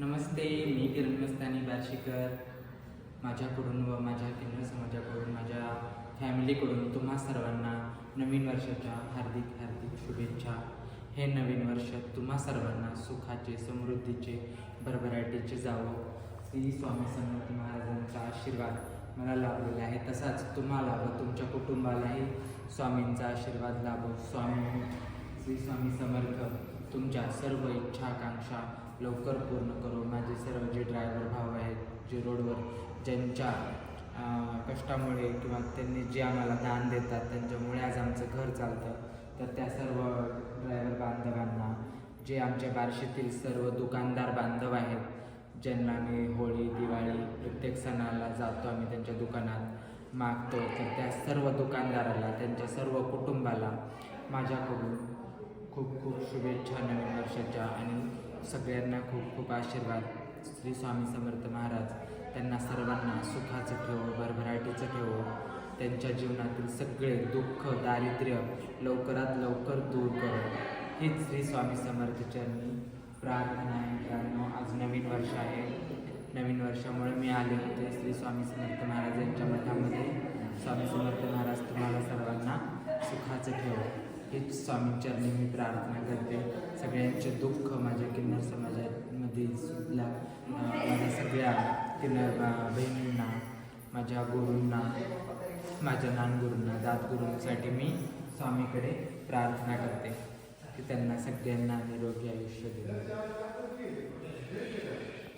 नमस्ते मी किरण मस्तानी बार्शीकर. माझ्याकडून व माझ्या केंद्र समाजाकडून माझ्या फॅमिलीकडून तुम्हा सर्वांना नवीन वर्षाच्या हार्दिक हार्दिक शुभेच्छा. हे नवीन वर्ष तुम्हा सर्वांना सुखाचे समृद्धीचे भरभराटीचे जावं. श्री स्वामी समर्थ महाराजांचा आशीर्वाद मला लाभलेला आहे. तसाच तुम्हाला व तुमच्या कुटुंबालाही स्वामींचा आशीर्वाद लाभो. स्वामी श्री स्वामी समर्थ तुमच्या सर्व इच्छाकांक्षा लवकर पूर्ण करू माझे सर्व जे ड्रायव्हर भाव आहेत जे रोडवर ज्यांच्या कष्टामुळे किंवा त्यांनी जे आम्हाला दान देतात त्यांच्यामुळे आज आमचं घर चालतं. तर त्या सर्व ड्रायव्हर बांधवांना जे आमच्या बार्शीतील सर्व दुकानदार बांधव आहेत ज्यांना आम्ही होळी दिवाळी प्रत्येक सणाला जातो आम्ही त्यांच्या दुकानात मागतो. तर त्या सर्व दुकानदाराला त्यांच्या सर्व कुटुंबाला माझ्याकडून खूप खूप शुभेच्छा नवीन वर्षाच्या आणि सगळ्यांना खूप खूप आशीर्वाद. श्री स्वामी समर्थ महाराज त्यांना सर्वांना सुखाचं ठेवो भरभराटीचं ठेवो. त्यांच्या जीवनातील सगळे दुःख दारिद्र्य लवकरात लवकर दूर करो. हीच श्री स्वामी समर्थ चरणी प्रार्थना आहे. मित्रांनो आज नवीन वर्ष आहे. नवीन वर्षामुळे मी आले होते श्री स्वामी समर्थ महाराज यांच्या मठामध्ये. स्वामी समर्थ महाराज तुम्हाला सर्वांना सुखाचं ठेवो. हीच स्वामीचरणी मी प्रार्थना करते. सगळ्यांचे दुःख माझ्या माझ्या सगळ्या किन्नर बहिणींना माझ्या गुरूंना माझ्या नानगुरूंना दातगुरूंसाठी मी स्वामीकडे प्रार्थना करते. की त्यांना सगळ्यांना निरोगी आयुष्य दिलं